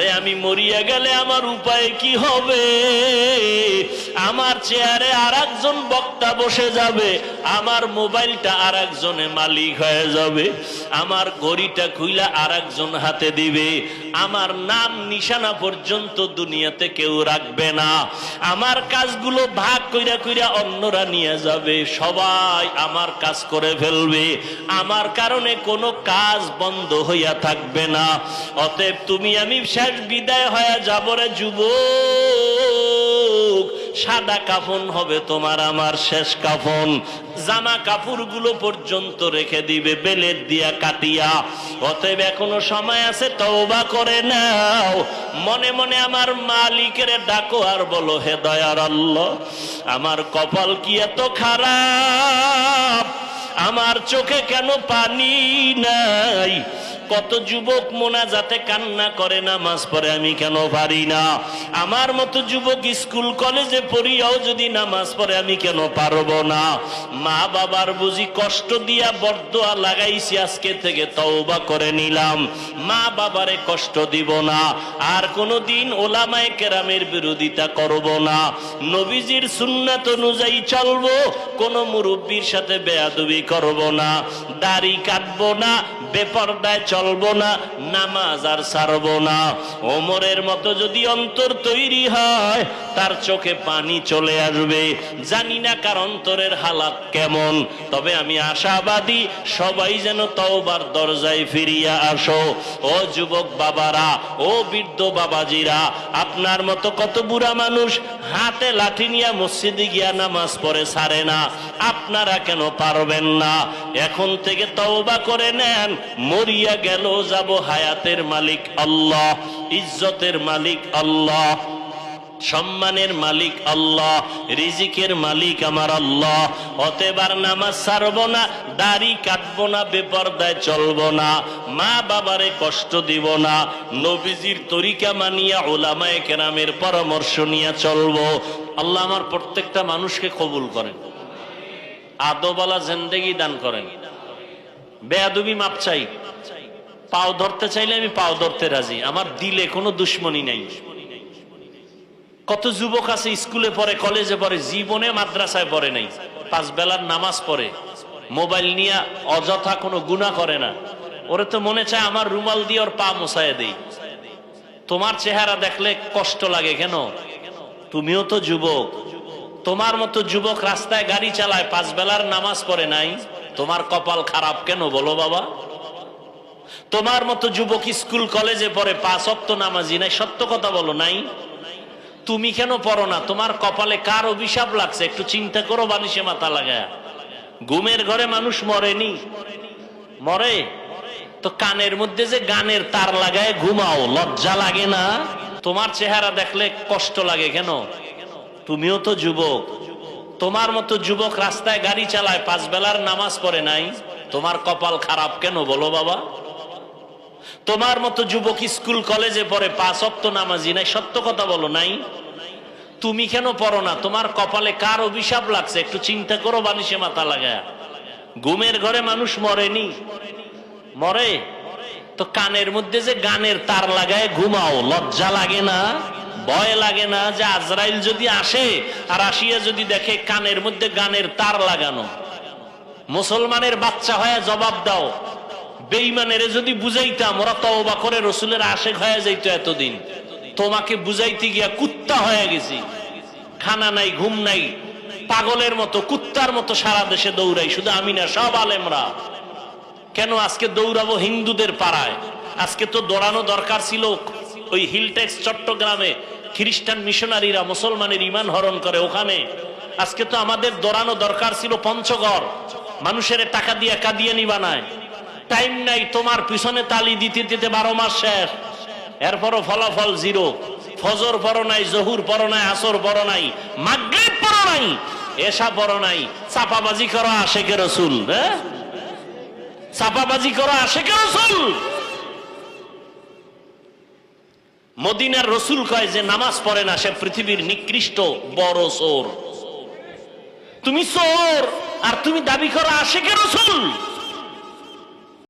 আরে আমি মরিয়া গেলে আমার উপায় কি হবে? আমার চেয়ারে আর একজন বক্তা বসে যাবে, আমার মোবাইলটা আর একজনে মালিক হয়ে যাবে, আমার ঘড়িটা খুইলা আর একজন হাতে দিবে, আমার নাম নিশানা পর্যন্ত দুনিয়াতে কেউ রাখবে না, আমার কাজগুলো ভাগ কইরা কইরা অন্যরা নিয়ে যাবে, সবাই আমার কাজ করে ফেলবে, আমার কারণে কোনো কাজ বন্ধ হইয়া থাকবে না, অতএব তুমি আমি শেষ বিদায় হয়ে যাব রে যুবক। সাদা কাফন হবে তোমার আমার শেষ কাফন। জামা কাপড়গুলো পর্যন্ত রেখে দিবে, বেলের দিয়া কাটিয়া। অতএব এখনও সময় আছে, তওবা করে নাও। মনে মনে আমার মালিকের ডাকো আর বলো, হে দয়ার আল্লাহ, আমার কপাল কি এত খারাপ? আমার চোখে কেন পানি নাই? কত যুবক মোনা যাতে কান্না করে নামাজ পড়ে আমি কেন পারি না? আমার মতো যুবক স্কুল, কলেজে পড়িয়াও যদি নামাজ পড়ে আমি কেন পারব না? মা বাবার বুঝি কষ্ট দিয়া বরদোয়া লাগাইছি, আজকে থেকে তওবা করে নিলাম। মা বাবারে কষ্ট দিব না, আর কোনো দিন ওলামায় কেরামের বিরোধিতা করব না। নবীজির সুন্নাত অনুযায়ী চলবো, কোন মুরব্বীর সাথে বেয়াদবি করব না। দাড়ি কাটবো না, বেপরদায় চলবো না নামাজ আর ছাড়বো না। ওমরের মতো যদি অন্তর তৈরি হয় তার চোখে পানি চলে আসবে। জানি না কার অন্তরের হালাত কেমন, তবে আমি আশাবাদী সবাই যেন তওবার দরজায় ফিরিয়া আসো। ও যুবক বাবারা, ও বৃদ্ধ বাবাজিরা, আপনার মতো কত বুড়া মানুষ হাতে লাঠি নিয়ে মসজিদে গিয়া নামাজ পড়ে সারে না। আপনারা কেন পারবেন না? এখন থেকে তওবা করে নেন, মরিয়া গেল, যাব হায়াতের মালিক আল্লাহ, ইজ্জতের মালিক আল্লাহ। সম্মানের মালিক আল্লাহ, রিজিকের মালিক আমার আল্লাহ। অতেবার নামাজ ছাড়ব না, দাড়ি কাটব না, বেপরদায় চলব না, মা বাবারে কষ্ট দিব না, নবীজির তরিকা মানিয়া ওলামায়ে কেরামের পরামর্শ নিয়ে চলব। আল্লাহ আমার প্রত্যেকটা মানুষকে কবুল করেন। আদবালা জিন্দেগি দান করেন। বেয়াদুবি মাপ চাই। পাও ধরতে চাইলে আমি পাও ধরতে রাজি। আমার দিলে কোনো দুশ্মনী নাই। কত যুবক আছে স্কুলে পড়ে, কলেজে পড়ে, জীবনে মাদ্রাসায় পড়ে নাই। পাঁচ বেলার নামাজ পড়ে। মোবাইল নিয়ে অযথা কোনো গুণা করে না। ওরে তো মনে চায় আমার রুমাল দিয়ে ওর পা মোছায় দেই। তোমার চেহারা দেখলে কষ্ট লাগে কেন? তুমিও তো যুবক। তোমার মতো যুবক রাস্তায় গাড়ি চালায়, পাঁচ বেলার নামাজ পড়ে নাই। তোমার কপাল খারাপ কেন বলো বাবা? তোমার মতো যুবক স্কুল, কলেজে পড়ে, পাঁচ অক্ত নামাজি নাই, সত্য কথা বলো নাই। তুমি কেন পড়ো না? তোমার কপালে কার অভিশাপ লাগছে? একটু চিন্তা করো, বালিশে মাথা লাগায়। ঘুমের ঘরে মানুষ মরেনি। মরে? তো কানের মধ্যে যে গানের তার লাগায় ঘুমাও, লজ্জা লাগে না? তোমার চেহারা দেখলে কষ্ট লাগে কেন? তুমিও তো যুবক। তোমার মতো যুবক রাস্তায় গাড়ি চালায় পাঁচ বেলার নামাজ পড়ে নাই। তোমার কপাল খারাপ কেন বলো বাবা? তোমার মতো যুবক স্কুল কলেজে পড়ে পাঁচ অক্ত নামাজি নাই, সত্য কথা বলো, নাই? তুমি কেন পড়ো না? তোমার কপালে কার অভিশাপ লাগছে? একটু চিন্তা করো, বালিশে মাথা লাগায়। ঘুমের ঘরে মানুষ মরেনি। মরে? তো কানের মধ্যে যে গানের তার লাগায় ঘুমাও। লজ্জা লাগে না? ভয় লাগে না যে আজরাইল যদি আসে আর আসিয়া যদি দেখে কানের মধ্যে গানের তার লাগানো। মুসলমানের বাচ্চা হয়ে জবাব দাও। বেইমানের যদি বুঝাইতাম, ওরা তওবা করে, রসুলের আশেক হয়ে যাইতো এতদিন। তোমাকে বুঝাইতে গিয়া কুত্তা হয়ে গেছি। খানা নাই, ঘুম নাই, পাগলের মতো, কুত্তার মতো সারা দেশে দৌড়াই, শুধু আমি না, সব আলেমরা। কেন আজকে দৌড়াবো হিন্দুদের পাড়ায়? আজকে তো দৌড়ানো দরকার ছিল। ওই হিলটেক্স চট্টগ্রামে খ্রিস্টান মিশনারিরা মুসলমানের ইমান হরণ করে ওখানে। আজকে তো আমাদের দৌড়ানো দরকার ছিল পঞ্চগড়। মানুষের টাকা দিয়ে কাদিয়ানি বানায়। টাইম নাই, তোমার পিছনে তালি দিতে দিতে বারো মাস শেষ। এরপরও ফলাফল জিরো। ফজর পড়ো নাই, জহুর পড়ো নাই, আসর পড়ো নাই, মাগরিব পড়ো নাই এসা পড়ো নাই, চাপাবাজি করো আশেকে রসুল হ্যাঁ? চাপাবাজি করো আশেকে রসুল। মদিনার রসুল কয় যে নামাজ পড়ে না, সে পৃথিবীর নিকৃষ্ট বড় চোর। তুমি চোর, আর তুমি দাবি করো আশেকে রসুল।